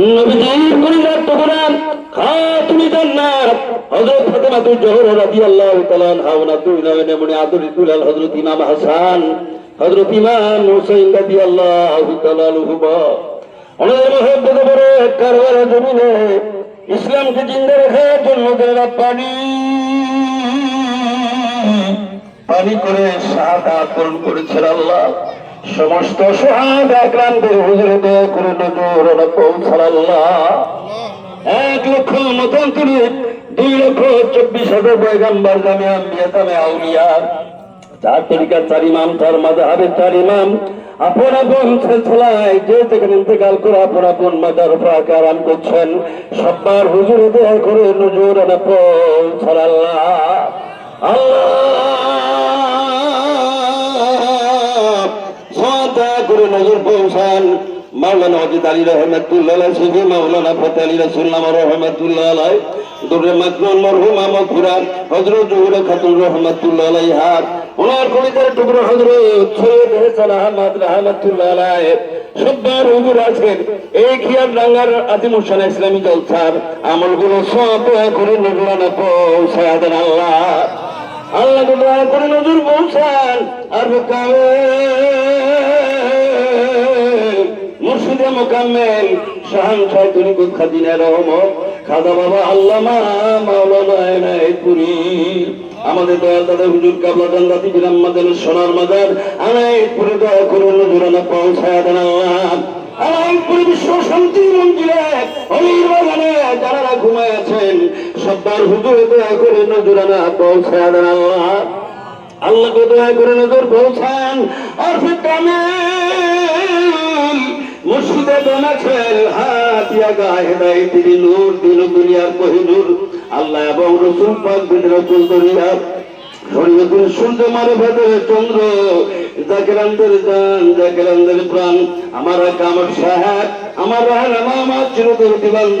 নবীজির পরিবার টুকুরা খাতুনি জান্নাত হযরত ফাতেমাতুল জোহরা রাদিয়াল্লাহু তাআলা আনহা, ওনার দুই নয়নে মনে আদরিতুল আল হযরত ইমাম হাসান, হযরত ইমাম হুসাইন রাদিয়াল্লাহু তাআলা আনহুমা ওনাদের মহব্বতে পরে কারবার জমিনে ইসলামকে জিন্দা রাখার জন্য যারা পানি। পানি করে শাহাদা পূরণ করেছেন আল্লাহ। সমস্ত শাহাদা আক্রান্তের হুজুরে দয়া করে আল্লাহ এক লক্ষ মতন তিনি, দুই লক্ষ চব্বিশ হাজার পয়গাম্বার দামে আম্বিয়া দামে আউলিয়া। চার তরিকার চার ইমাম চার মাজাহাবের চার ইমাম। আপন আপন ছেলায় যে যেখানে ইন্তেকাল করে আপন আপন মাজার ফাঁকে আরাম করছেন, সব্বার হুজুরে দয়া করে নজর পৌঁছাল আল্লাহ। আল্লাহ। সদা করে নজর পৌঁছান। মাওলানা অজিত আলী রহমতুল্লাহ সুফি মাওলানা ফতে আলী রসুল্লাম রহমতুল্লাহ আলাই দুরে মাকরুল মরহুম আমকুরা হযরত জহুর খাতুন রহমতুল্লাহ আলাইহা, ওনার কলিতার টুকরো হযরত সৈয়দ হাসান আহমদ রহমতুল্লাহ আলাই সব্বার হুজুর আছেন এই খিয়াল রাঙ্গার আজিম হোসেন ইসলামী জলসার আমলগুলো সব করে নজরানা পৌঁছায় আল্লাহ। আল্লাহ করে নজর পৌঁছান, আর মুর্শিদে মোকাম্মেল শাহান সাহেবুনি খাদিনা রহমত। খাদা বাবা আল্লামা মাওলানা এনায়েতপুরি। আমাদের দয়াল দাদা হুজুর কাবলা দান্দাতি বিরাম্মাদের সোনার মাজার। আনায়েতপুরে দয়া করে নজরানা পৌঁছায় দেন আল্লাহ। আলাইপুর বিশ্ব মন্দিরে যারা ঘুমায় আছেন। সব্বার হুজুরে দয়া করে পৌঁছায় দেন আল্লাহ। আল্লাহকে দয়া করে নজর পৌঁছান। আর কামিল মুর্শিদে ছেল হাতিয়া গায়ে দেয় তিনি নূর দিল দুনিয়ার কহিনুর। আল্লাহ এবং রসুল পাক বিদ্র চৌধুরিয়া দরিয়া সূর্য, মারে ভেতরে চন্দ্র, জাকেরানদের জান, জাকেরানদের প্রাণ। আমার কামর সাহেব, আমার রাহানামা আমার চিরতর দিবান্ধ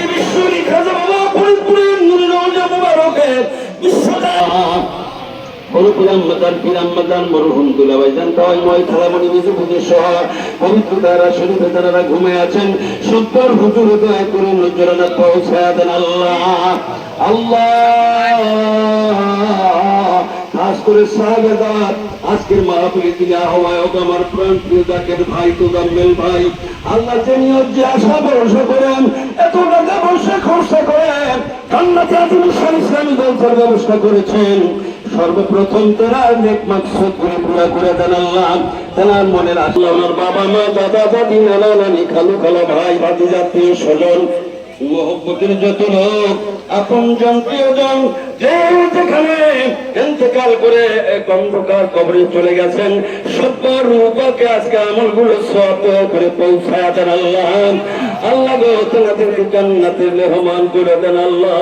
আজকের মাহফিলে তিনি আহ্বায়ক আমার প্রাণ প্রিয় জাকের ভাই তোদাম্মেল ভাই, আল্লাহ যে আশা, ভরসা করেন, এত টাকা পয়সা খরচা করেন আজিম ইসলামী দলসার ব্যবস্থা করেছেন। সর্বপ্রথম তারা নেক মাকসুদ করে পুরা করে দেন আল্লাহ। তার মনের আল্লাহ ওনার বাবা, মা, দাদা, দাদি, নানা, নানি, খালু, খালা, ভাই, ভাতি জাতীয় স্বজন মোহব্বতের যত লোক, আপন জন প্রিয়জন যে যেখানে ইন্তেকাল করে এক অন্ধকার কবরে চলে গেছেন, সব্বার রূপকে আজকে আমলগুলো সব করে পৌঁছায় দেন আল্লাহ। আল্লাহ গো, তোমাদেরকে জান্নাতের মেহমান করে দেন আল্লাহ।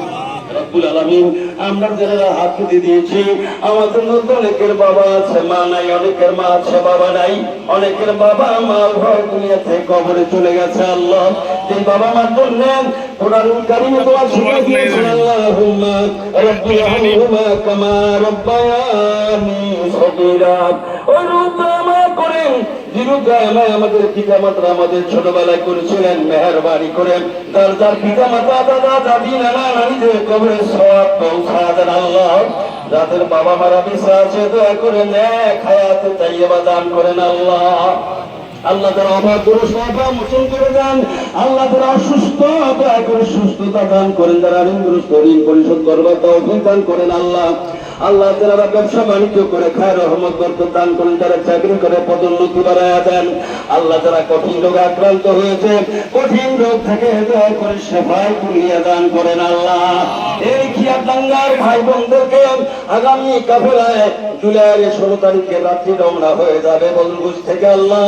রব্বুল আলামিন, আমরা যারা হাত পেতে দিয়েছি, আমাদের মধ্যে অনেকের বাবা আছে, মা নাই, অনেকের মা আছে, বাবা নাই, অনেকের বাবা মা ভয় দুনিয়াতে কবরে চলে গেছে, আল্লাহ। এই বাবা মার জন্য কোরআন কারিমে তোমার শিক্ষা দিয়েছেন, আল্লাহুম্মা রব্বি আনহুমা কামা রব্বায়ানি সগীরা। ওই রূপমা করেন যিরুকামায় আমাদের পিতা মাতা আমাদের ছোটবেলায় করেছিলেন, মেহরবানি করেন তার যার পিতা মাতা দাদা, দাদি, নানা, নানিদের কবরে আল্লাহ। যাদের বাবা মারা বেঁচে আছে, দয়া করে নেক হায়াতে তাইয়্যিবা দান করেন আল্লাহ। আল্লাহ তারা অভাব দুরস্বতা মোচন করে দেন। আল্লাহ তারা অসুস্থ দয়া করে সুস্থতা দান করেন। তারা ঋণ পরিশোধ করবার তৌফিক দান করেন আল্লাহ। আল্লাহ যারা ব্যবসা বাণিজ্য করে খায় রহমত বরকত দান করেন, যারা চাকরি করে পদোন্নতি বাড়ায়া দেন। আল্লাহ যারা কঠিন রোগে আক্রান্ত হয়েছে। কঠিন রোগ থেকে দয়া করে সেফায় কুলিয়া দান করেন আল্লাহ। এই খিয়া দাঙ্গার ভাই বোনদেরকে আগামী কাফেলায় জুলাইয়ের ষোলো তারিখে রাত্রি রওনা হয়ে যাবে বদরগুজ থেকে আল্লাহ।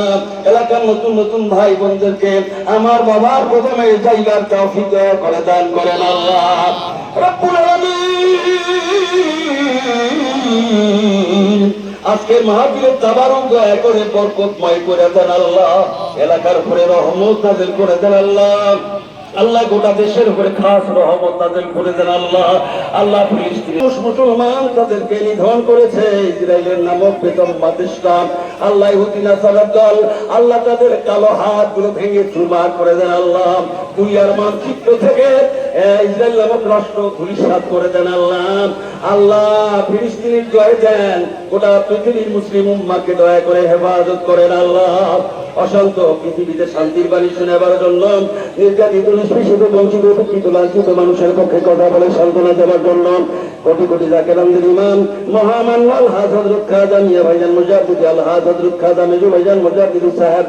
এলাকার নতুন নতুন ভাই বোনদেরকে আমার বাবার প্রথমে জায়গার তৌফিক দয়া করে দান করেন আল্লাহ। রব্বুল আজকে মাহফিলের তাবারুক দয়া করে বরকতময় করে দেন আল্লাহ। এলাকার উপরে রহমত নাজিল করে দেন আল্লাহ। আল্লাহ গোটা দেশের উপরে খাস রহমত তাদের করে দেন আল্লাহ। আল্লাহ ফিলিস্তিন মুসলমান তাদেরকে নিধন করেছে, ইসরায়েলের নামক বেতন বাতিস্তান আল্লাহ ইহুদিনা সালাদ আল্লাহ তাদের কালো হাতগুলো ভেঙে চুরমার করে দেন আল্লাহ। দুনিয়ার মানচিত্র থেকে ইসরায়েল নামক রাষ্ট্র ধুলিসাত করে দেন আল্লাহ। আল্লাহ ফিলিস্তিনের জয় দেন। গোটা পৃথিবীর মুসলিম উম্মাকে দয়া করে হেফাজত করেন আল্লাহ। পৃথিবীতে শান্তির বাণী জন্য নির্যাতিত বঞ্চিত উপকৃত লাঞ্ছিত মানুষের পক্ষে কথা বলে সান্ত্বনা দেওয়ার জন্য কোটি কোটি জাকের আমদের ইমাম মহামান্য আল হাজর খাজা মিয়া ভাইজান মুজাদ্দিদ আল হাজর খাজা মেজু ভাইজান সাহেব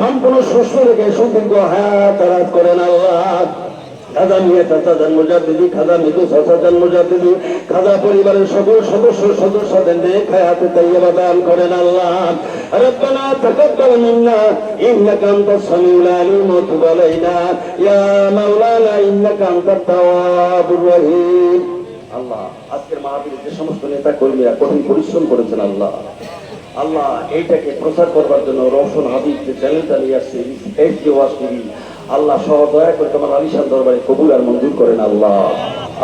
সম্পূর্ণ সুস্থ রেখে সুদীর্ঘ হায়াত করেন আল্লাহ। খাজা মিয়া চাচা জন্মজাদিদি খাজা মৃদু চাচা জন্মজাদিদি খাজা পরিবারের সকল সদস্য সদস্যদের হায়াতে দান করেন আল্লাহ। আল্লাহ, আজকের মাহফিলে যে সমস্ত নেতা কর্মীরা কঠিন পরিশ্রম করেছেন আল্লাহ আল্লাহ এইটাকে প্রচার করবার জন্য রওশন হাবিব যে চ্যানেলটা নিয়ে আসছে এইচ কে ওয়াজ টিভি। আল্লাহ সহ দয়া করে তোমার আলিশান দরবারে কবুল আর মঞ্জুর করেন আল্লাহ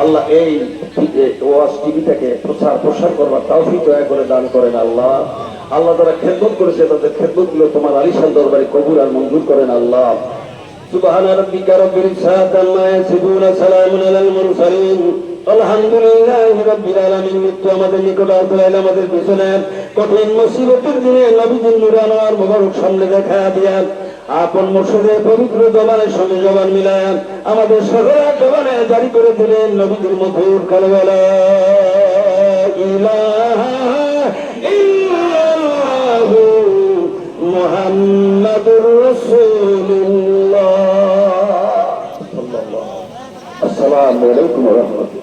আল্লাহ এই ওয়াজ টিভিটাকে প্রচার প্রসার করবার তৌফিক দয়া করে দান করেন আল্লাহ আল্লাহ যারা খেদমত করেছে তাদের খেদমত গুলো তোমার আলিশান দরবারে কবুল আর মঞ্জুর করেন আল্লাহ سبحان ربك رب العزة عما يصفون سلام على المرسلين আলহামদুলিল্লাহ রব্বিল আলামিন মৃত্যু আমাদের নিকট আসলে আমাদের পিছনে কঠিন মুসিবতের দিনে নবীজির নুরানো আর মোবারক সামনে দেখা দিয়া আপন মুর্শিদে পবিত্র জবানের সঙ্গে জবান মিলায় আমাদের সকলের জবানে জারি করে দিলেন নবীজির মধুর কালবেলা মুহাম্মাদুর আসসালামু আলাইকুম রাহমাতুল্লাহ